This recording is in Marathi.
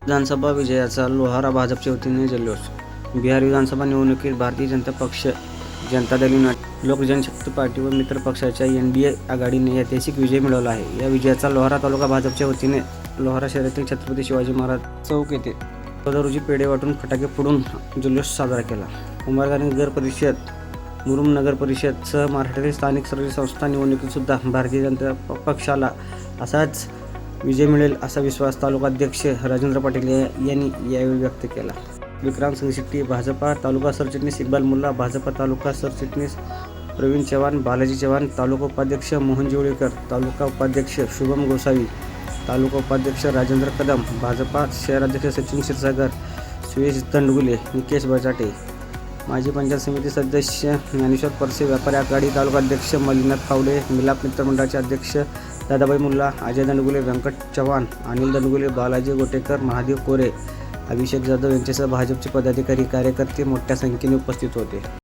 विधानसभा विजयाचा लोहारा भाजपच्या वतीने जल्लोष. बिहार विधानसभा निवडणुकीत भारतीय जनता पक्ष जनता दल युनायटेड लोक जनशक्ती पार्टी व मित्र पक्षाच्या एन डी ए आघाडीने ऐतिहासिक विजय मिळवला आहे. या विजयाचा लोहारा तालुका भाजपच्या वतीने लोहारा शहरातील छत्रपती शिवाजी महाराज चौक येथे रोजी पेढे वाटून फटाके फोडून जल्लोष साजरा केला. उमरगाने नगर परिषद मुरुम नगर परिषदसह महाराष्ट्रातील स्थानिक स्वराज्य संस्था निवडणुकीतसुद्धा भारतीय जनता पक्षाला असाच विजय मिळेल असा विश्वास तालुकाध्यक्ष राजेंद्र पाटील यांनी यावेळी व्यक्त केला. विक्रांत सिंगशेट्टी भाजपा तालुका सरचिटणीस इक्बाल मुल्ला भाजपा तालुका सरचिटणीस प्रवीण चव्हाण बालाजी चव्हाण तालुका उपाध्यक्ष मोहन जेवळेकर तालुका उपाध्यक्ष शुभम गोसावी तालुका उपाध्यक्ष राजेंद्र कदम भाजपा शहराध्यक्ष सचिन क्षीरसागर सुयश दंडगुले निकेश बजाटे. माजी पंचायत समिती सदस्य ज्ञानेश्वर परसे व्यापारी आघाडी तालुका अध्यक्ष मल्लीनाथ फावडे मिलाप मित्रमंडळाचे अध्यक्ष दादाबाई मुल्ला अजय दंडगुले व्यंकट चव्हाण अनिल दंडगुले बालाजी गोटेकर महादेव कोरे अभिषेक जाधव यांच्यासह भाजपचे पदाधिकारी कार्यकर्ते मोठ्या संख्येने उपस्थित होते.